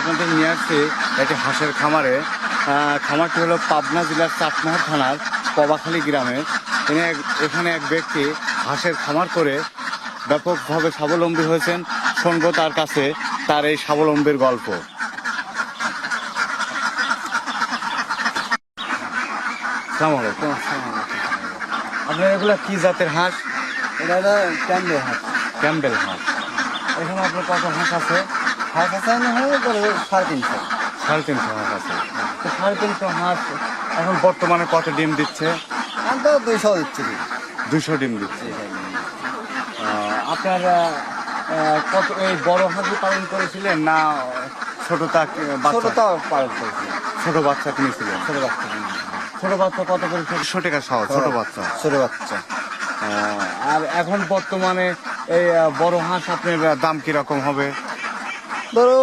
আপনাদের নিয়ে আসছি একটি হাঁসের খামারে। খামারটি হলো পাবনা জেলার চাটমোহর থানার পবাখালী গ্রামে এখানে এক ব্যক্তি হাঁসের খামার করে ব্যাপকভাবে স্বাবলম্বী হয়েছেন। শুনব তার কাছে তার এই স্বাবলম্বীর গল্প। আপনার এগুলা কি জাতের হাঁস এটা হলো ক্যান্ডে হাঁস? ক্যাম্বেল হাঁস। এখানে আপনার কত হাঁস আছে? হাঁস আছে না হয় করে সাড়ে তিনশো। সাড়ে তিনশো হাঁস আছে। তো সাড়ে তিনশো হাঁস এখন বর্তমানে কত ডিম দিচ্ছে? আমি তো দুইশো দিচ্ছি। দুশো ডিম দিচ্ছে। আপনার কত এই বড় হাঁসই পালন করেছিলেন না ছোটটা বাচ্চা? ছোটটাও পালন করেছি ছোট বাচ্চা কিনেছিলেন ছোট বাচ্চা। ছোট বাচ্চা কত করে ছোট টাকা সহ ছোট বাচ্চা। ছোট বাচ্চা। আর এখন বর্তমানে এই বড় হাঁস আপনার দাম কীরকম হবে? ধরো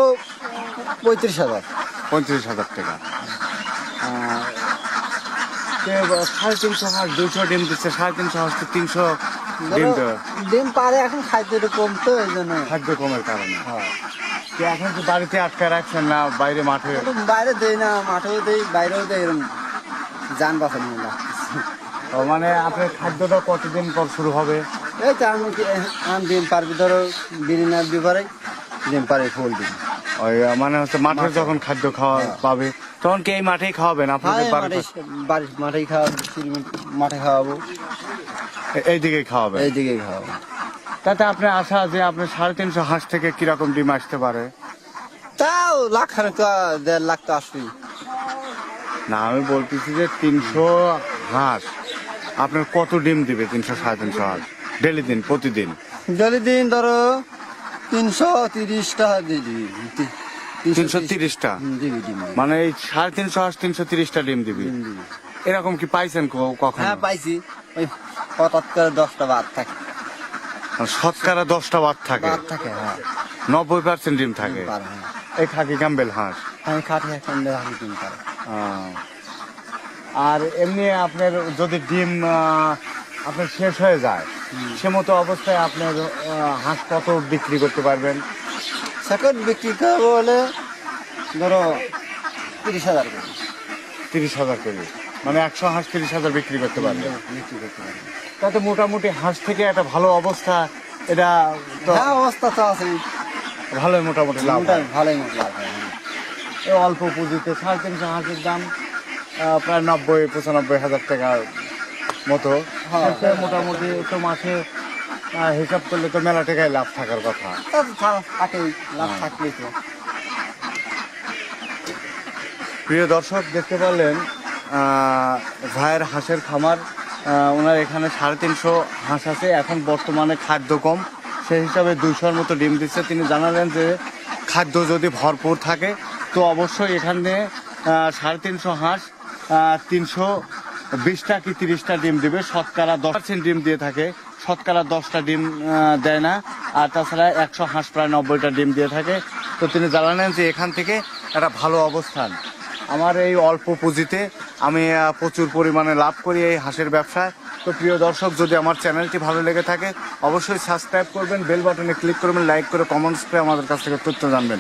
পঁয়ত্রিশ হাজার। পঁয়ত্রিশ হাজার টাকা। সাড়ে তিনশো হাঁস দুশো ডিম দিচ্ছে সাড়ে তিনশো হাঁস তো তিনশো ডিম ডিম পারে এখন খাদ্য কম তো এই জন্য। খাদ্য কমের কারণে। হ্যাঁ। এখন তো বাড়িতে আটকে রাখছেন না বাইরে মাঠে? বাইরে দেই না মাঠেও দেই বাইরেও দেই এরকম যান লাগতেছে মানে আপনার খাদ্যটা কতদিন পর শুরু হবে? এই তো আমি আমি ডিম পারবি ধরো বিরিনার বিবারে ডিম পারে ফুল ডিম। ওই মানে হচ্ছে মাঠে যখন খাদ্য খাওয়া পাবে তখন কি এই মাঠেই খাওয়াবেন হ্যাঁ আপনাদের বাড়িতে? বাড়ির মাঠেই খাওয়াবো মাঠে খাওয়াবো। এই দিকে খাওয়াবেন? এইদিকে খাওয়াবো। তাতে আপনার আশা যে আপনার সাড়ে তিনশো হাঁস থেকে কীরকম ডিম আসতে পারে? তাও লাখ তো দেড় লাখ তো আসবেই। না আমি বলতেছি যে তিনশো হাঁস আপনার কত ডিম দিবে তিনশো সাড়ে তিনশো হাঁস? ডেলি দিন প্রতিদিন? যদি দিন ধরো তিনশো তিরিশ টাকা দিবি তিনশো তিরিশটা? মানে এই সাড়ে তিনশো হাঁস তিনশো তিরিশটা ডিম দিবি। এরকম কি পাইছেন ক- কখন? হ্যাঁ পাইছি। ওই হঠাৎ করে দশটা বাদ থাকে। শতকরা দশটা বাদ থাকে? থাকে হ্যাঁ। নব্বই পার্সেন্ট ডিম থাকে? হ্যাঁ। এই খাকি ক্যাম্বেল হাঁস? আমি খাটি এখন রাখি ডিম পারে। আর এমনি আপনার যদি ডিম আপনার শেষ হয়ে যায় সে মতো অবস্থায় আপনার হাঁস কত বিক্রি করতে পারবেন? সেকেন্ড বিক্রি করব বলে ধরো তিরিশ হাজার করে। তিরিশ হাজার করে। মানে একশো হাঁস তিরিশ হাজার বিক্রি করতে পারবেন। বিক্রি করতে পারব তাতে মোটামুটি হাঁস থেকে একটা ভালো অবস্থা এটা হ্যাঁ অবস্থা তো আছে। ভালোই মোটামুটি লাভ ভালোই মতো লাভ হয়, হ্যাঁ। অল্প পুঁজিতে সাড়ে তিনশো হাঁসের দাম প্রায় নব্বই পঁচানব্বই হাজার টাকার মতো? হ্যাঁ। মোটামুটি তো মাসে হিসাব করলে তো মেলা টাকায় লাভ থাকার কথা। থাকেই লাভ থাকলেই তো। প্রিয় দর্শক দেখতে পারলেন ভাইয়ের হাঁসের খামার ওনার এখানে সাড়ে তিনশো হাঁস আছে। এখন বর্তমানে খাদ্য কম। সেই হিসাবে দুইশোর মতো ডিম দিচ্ছে। তিনি জানালেন যে খাদ্য যদি ভরপুর থাকে তো অবশ্যই এখানে সাড়ে তিনশো হাঁস তিনশো বিশটা কি তিরিশটা ডিম দিবে? শতকরা দশ পার্সেন্ট ডিম দিয়ে থাকে। শতকরা দশটা ডিম দেয় না। আর তাছাড়া একশো হাঁস প্রায় নব্বইটা ডিম দিয়ে থাকে। তো তিনি জানালেন যে এখান থেকে একটা ভালো অবস্থান। আমার এই অল্প পুঁজিতে আমি প্রচুর পরিমাণে লাভ করি এই হাঁসের ব্যবসায়। তো প্রিয় দর্শক, যদি আমার চ্যানেলটি ভালো লেগে থাকে, অবশ্যই সাবস্ক্রাইব করবেন, বেল বাটনে ক্লিক করবেন, লাইক করে কমেন্টস করে আমাদের কাছ থেকে তথ্য জানবেন।